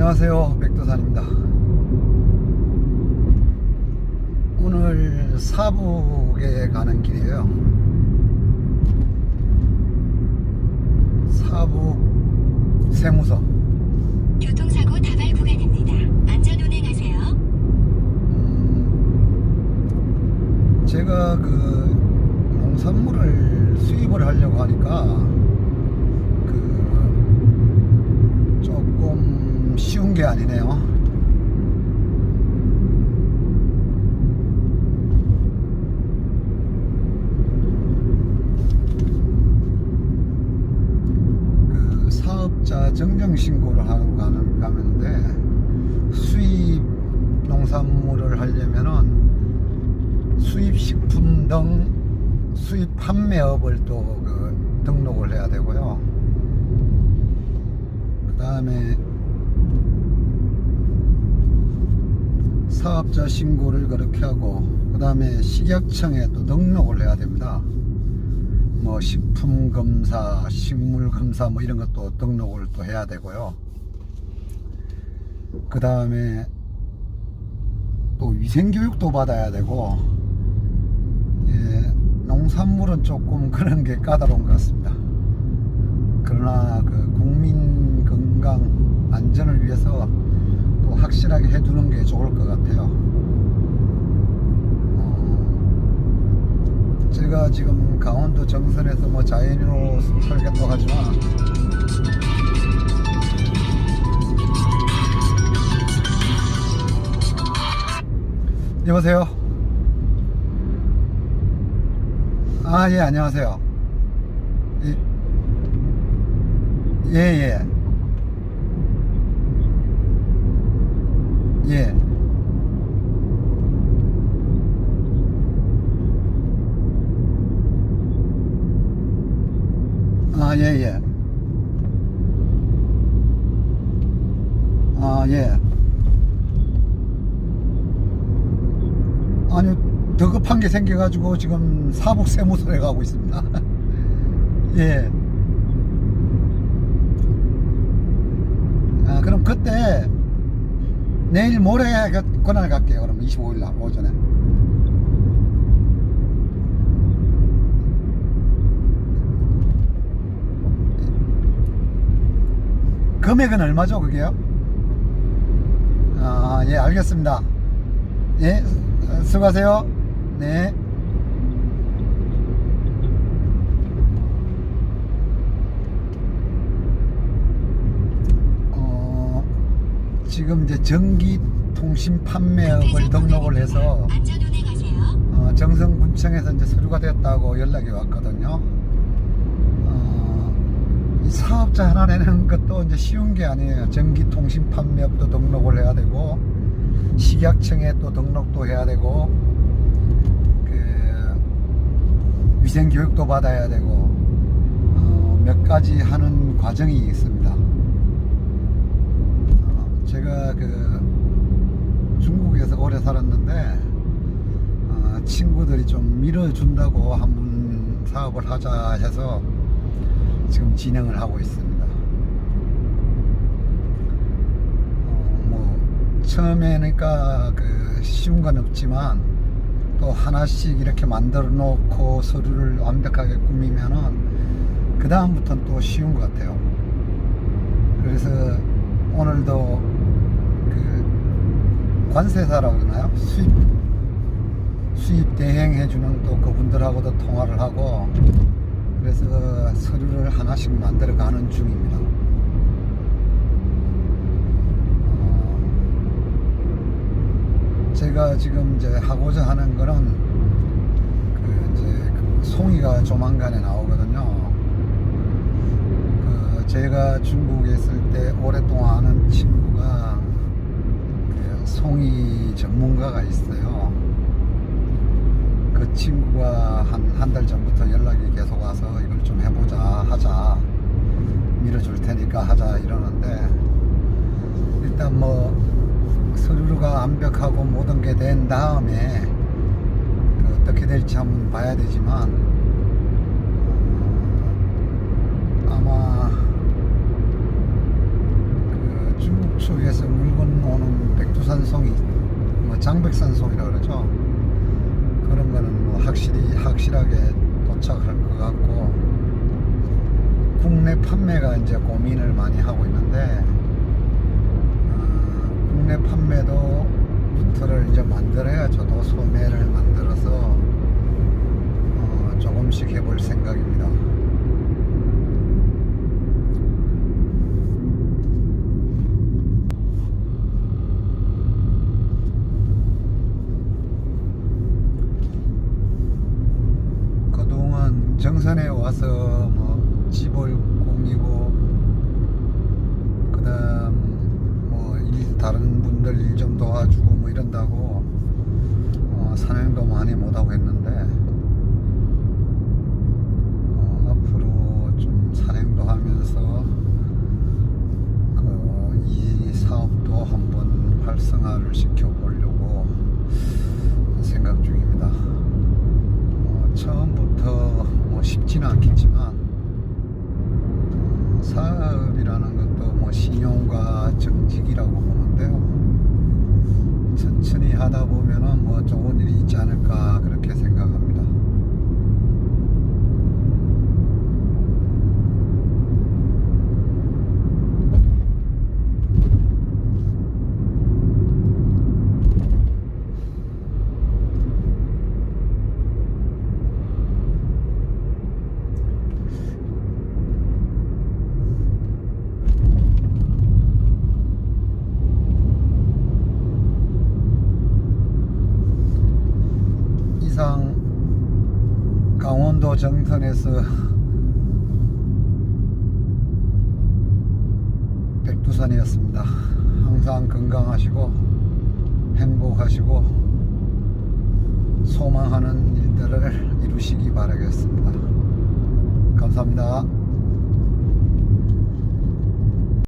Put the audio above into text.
안녕하세요 백도산입니다 오늘 사북에 가는 길이에요 사북 세무서 교통사고 다발 구간입니다. 안전 운행하세요. 음, 제가 그 농산물을 수입을 하려고 하니까 그 쉬운 게 아니네요. 그 사업자 정정 신고를 하는 가는 가는데 수입 농산물을 하려면은 수입 식품 등 수입 판매업을 또 그 등록을 해야 되고요. 그 다음에 사업자 신고를 그렇게 하고 그 다음에 식약청에 또 등록을 해야 됩니다. 뭐 식품 검사, 식물 검사 뭐 이런 것도 등록을 또 해야 되고요. 그 다음에 또 위생 교육도 받아야 되고 예, 농산물은 조금 그런 게 까다로운 것 같습니다. 그러나 그 국민 건강 안전을 위해서 또 확실하게 해두는 게 좋을 것 같아요. 어, 제가 지금 강원도 정선에서 뭐 자연으로 설계도 하지만 여보세요. 아, 예, 안녕하세요. 예, 예. 예. 예. 아, 예, 예. 아, 예. 아니, 더 급한 게 생겨가지고 지금 사복 세무서에 가고 있습니다. 예. 아, 그럼 그때 내일 모레 그- 그날 갈게요. 그럼 25일 날 오전에. 금액은 얼마죠, 그게요? 아, 예, 알겠습니다. 예, 어, 수고하세요. 네. 어, 지금 이제 전기통신 판매업을 등록을 해서. 어, 정성군청에서 이제 서류가 됐다고 연락이 왔거든요. 사업자 하나 내는 것도 이제 쉬운 게 아니에요. 전기통신 판매업도 등록을 해야 되고, 식약청에 또 등록도 해야 되고, 그, 위생 교육도 받아야 되고, 어, 몇 가지 하는 과정이 있습니다. 어, 제가 그, 중국에서 오래 살았는데, 어, 친구들이 좀 밀어준다고 한번 사업을 하자 해서 지금 진행을 하고 있습니다. 어, 뭐 처음에니까 그 쉬운 건 없지만 또 하나씩 이렇게 만들어 놓고 서류를 완벽하게 꾸미면은 그 다음부터는 또 쉬운 것 같아요. 그래서 오늘도 그 관세사라고 그러나요? 수입 수입 대행해주는 또 그분들하고도 통화를 하고 그래서 서류를 하나씩 만들어 가는 중입니다. 어, 제가 지금 이제 하고자 하는 거는 그 이제 그 송이가 조만간에 나오거든요. 그 제가 중국에 있을 때 오랫동안 아는 친구가 그 송이 전문가가 있어요. 그 친구가 한 한 달 전부터 연락이 계속 와서 이걸 좀 해보자 하자 밀어줄 테니까 하자 이러는데 일단 뭐 서류가 완벽하고 모든 게 된 다음에 그 어떻게 될지 한번 봐야 되지만 어, 아마 그 중국 쪽에서 부산송이 뭐 장백산송이라 그러죠. 그런 거는 뭐 확실히 확실하게 도착할 것 같고 국내 판매가 이제 고민을 많이 하고 있는데 어, 국내 판매도 부터를 이제 만들어야 저도 소매를 만들어서 어, 조금씩 해볼 생각입니다. 그동안 정선에 와서 뭐 집을 공이고 그다음 뭐 일, 다른 분들 일 좀 도와주고 뭐 이런다고 어, 산행도 많이 못하고 했는데 어, 앞으로 좀 산행도 하면서 그 이 사업도 한번 활성화를 시켜보려고 생각 중입니다. 어, 처음부터 뭐 쉽지는 않겠지만 어, 사업이라는 것도 뭐 신용과 정직이라고 보는데요. 천천히 하다 보면은 뭐 좋은 일이 있지 않을까 그렇게 생각합니다. 이상 정선에서 백두산이었습니다. 항상 건강하시고 행복하시고 소망하는 일들을 이루시기 바라겠습니다. 감사합니다.